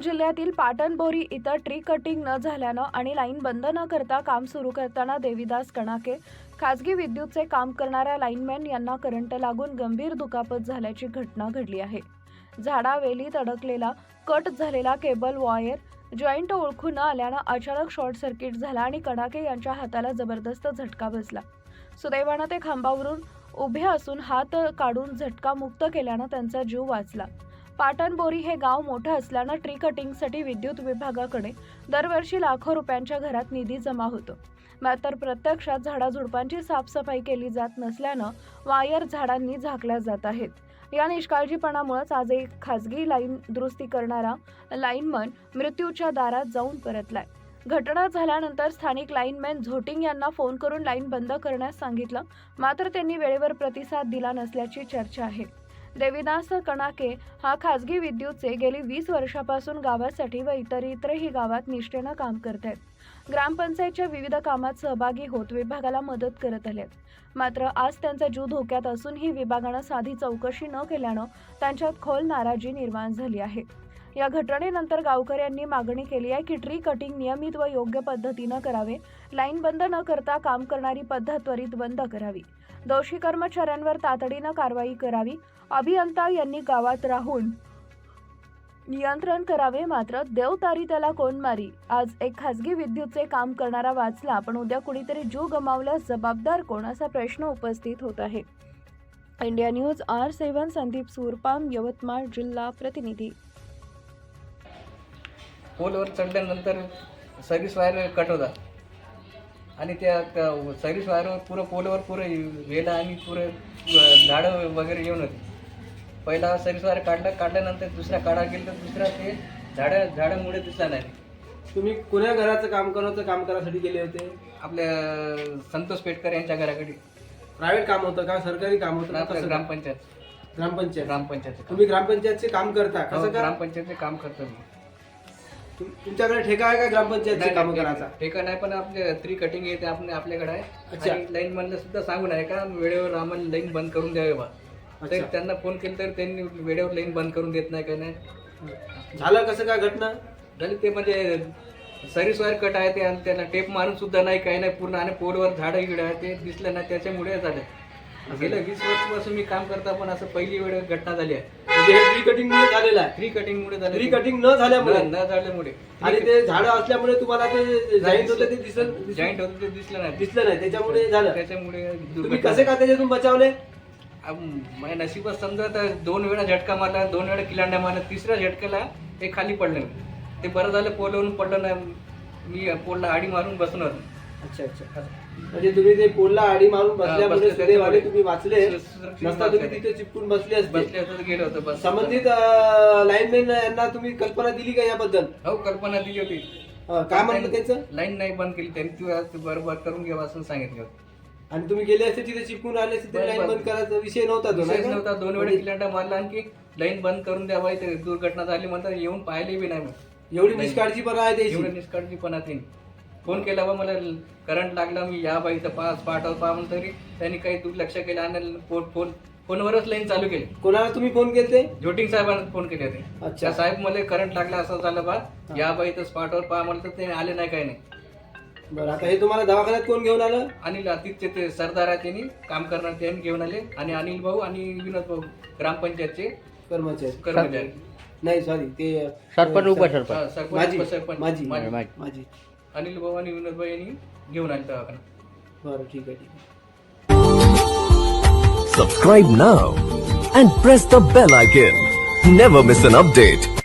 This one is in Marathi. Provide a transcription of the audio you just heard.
यवतमाळ जिल्ह्यातील पाटणबोरी इथं ट्री कटिंग न झाल्यानं आणि लाईन बंद न करता काम सुरू करताना देवीदास कणाके खाजगी विद्युतचे काम करणाऱ्या लाईनमॅन यांना करंट लागून गंभीर दुखापत झाल्याची घटना घडली आहे. झाडावेलीत अडकलेला कट झालेला केबल वायर जॉईंट ओळखू न आल्यानं अचानक शॉर्ट सर्किट झाला आणि कणाके यांच्या हाताला जबरदस्त झटका बसला. सुदैवानं ते खांबावरून उभे असून हात काढून झटका मुक्त केल्यानं त्यांचा जीव वाचला. पाटणबोरी हे गाव मोठं असल्यानं ट्री कटिंगसाठी विद्युत विभागाकडे दरवर्षी लाखो रुपयांच्या घरात निधी जमा होतो. मात्र प्रत्यक्षात झाडाझुडपांची साफसफाई केली जात नसल्यानं वायर झाडांनी झाकल्या जात आहेत. या निष्काळजीपणामुळेच आज एक खासगी लाईन दुरुस्ती करणारा लाईनमन मृत्यूच्या दारात जाऊन परतलाय. घटना झाल्यानंतर स्थानिक लाईनमॅन झोटिंग यांना फोन करून लाईन बंद करण्यास सांगितलं मात्र त्यांनी वेळेवर प्रतिसाद दिला नसल्याची चर्चा आहे. देवीदास कणाके हा खासगी विद्युतचे गेली वीस वर्षापासून गावासाठी व इतर इतरही गावात निष्ठेनं काम करत आहेत ग्रामपंचायतच्या विविध कामात सहभागी होत विभागाला मदत करत आलेत. मात्र आज त्यांचा जीव धोक्यात असूनही विभागानं साधी चौकशी न केल्यानं त्यांच्यात खोल नाराजी निर्माण झाली आहे. या घटनेनंतर गावकऱ्यांनी मागणी केली आहे की ट्री कटिंग नियमित व योग्य पद्धतीनं करावे. लाईन बंद न करता काम करणारी पद्धत त्वरित बंद करावी. दोषी कर्मचाऱ्यांवर तातडीनं कारवाई करावी. अभियंता यांनी गावात राहून नियंत्रण करावे मात्र देवतारी त्याला कोण मारी? आज एक खासगी विद्युतचे काम करणारा वाचला पण उद्या कुणीतरी जीव गमावल्यास जबाबदार कोण? असा प्रश्न उपस्थित होत आहे. India news R seven Sandeep Surpam Yavatmal जिल्हा प्रतिनिधी. पोलवर चढल्यानंतर सर्व्हिस वायर कट होता. आणि त्या सर्व्हिस वायरवर पुरं पोलवर पुरं वेला आणि पुरं झाडं वगैरे येऊन होते. पहिला सर्व्हिस वायर काढला काढल्यानंतर दुसरा काढा गेला तर दुसरा ते झाडं झाडामुळे दिसला नाही. तुम्ही कुण्या घराचं काम करायचं काम करायसाठी गेले होते? आपल्या संतोष पेटकर यांच्या घराकडे. प्रायव्हेट काम होतं का? सरकारी काम होतं का? कसं? ग्रामपंचायत. ग्रामपंचायत. ग्रामपंचायत तुम्ही ग्रामपंचायतचे काम करता. कसं का? ग्रामपंचायतचे काम करतो मी. तुम- तुमच्याकडे ठेका आहे का ग्रामपंचायतचे काम करायचा ठेका नाही पण आपले थ्री कटिंग येते आपण आपल्याकडे आहे. अच्छा. आणि लाईन मधलं सुद्धा सांगून आहे का वेळेवर आम्हाला लाईन बंद करून द्यावे बा. तर अच्छा. त्यांना फोन केला तर त्यांनी वेळेवर लाईन बंद करून देत नाही काय नाही? झालं कसं काय घटना? झाले ते म्हणजे सर्व्हिस वायर कट आहे ते आणि त्यांना टेप मारून सुद्धा नाही काही नाही पूर्ण आणि पोलवर झाडं इकडे आहे ते दिसलं नाही त्याच्यामुळे झालं. गेल्या वीस वर्षापासून मी काम करता पण असं पहिली वेळ घटना झाली आहे. म्हणजे हे ट्री कटिंग मुळे झालेलं आहे. थ्री कटिंग मुळे झालं ट्री कटिंग न झाल्यामुळे. न झाल्यामुळे. आणि ते झाडं असल्यामुळे तुम्हाला ते जॉईंट होतं ते दिसत जॉईंट होतं ते दिसलं नाही. दिसलं नाही. त्याच्यामुळे झालं. त्याच्यामुळे तुम्ही कसे का त्याच्यातून बचावले? माझ्या नशिबात समजा तर दोन वेळा झटका मारला दोन वेळा किलांडा मारला तिसऱ्या झटक्याला ते खाली पडलं. ते बरं झालं पोलवरून पडलं नाही. मी पोलला आडी मारून होतो. अच्छा अच्छा. म्हणजे तुम्ही ते पोलला आडी मारून बसल्यामुळे बसले, सुदैवाने. तुम्ही वाचले नसता तुम्ही. तिथे चिपकून बसले असते बसले होते तर गेलो होतो संबंधित लाईनमॅन यांना तुम्ही कल्पना दिली का याबद्दल हो कल्पना दिली होती काय म्हणलं त्याचं लाईन नाही बंद केली त्यांनी तू आज बरोबर करून घ्यावा असं सांगितलं. आणि तुम्ही गेले असते तिथे चिपकून आले असते लाईन. बंद करायचा विषय नव्हता का? नव्हता दोन वेळा म्हणजे किलांडा मारला आणखी लाईन बंद करून द्यावा दुर्घटना झाली म्हणतात येऊन पाहिले बी नाही एवढी निष्काळजीपणा आहे निष्काळजीपणा त्यांनी फोन केला बा मला करंट लागला मी या बाईचं पास पाठव पा म्हणून तरी त्यांनी काही दुर्लक्ष केलं आणि फोन फोन फोनवरच लाईन चालू केली. कोणाला तुम्ही फोन केले जोटिंग साहेबांना फोन केले होते. अच्छा. त्या साहेब मला करंट लागला असं झालं बा या बाईचं स्पॉटवर पहा म्हणलं तर ते आले नाही काही नाही. बरं आता हे तुम्हाला दवाखान्यात कोण घेऊन आलं? अनिल अतिथचे ते सरदार आहे त्यांनी काम करणार त्यांनी घेऊन आले. आणि अनिल भाऊ आणि विनोद भाऊ ग्रामपंचायतचे कर्मचारी. कर्मचारी. नाही सॉरी ते सरपंच उपसरपंच. हा, सरपंच, माझी उपसरपंच, माझी माझी. माझी. अनिल भाऊ आणि विनोद भाऊ यांनी घेऊन आले दवाखान्यात बरं ठीक आहे ठीक आहे Subscribe now and press the bell icon. Never miss an update.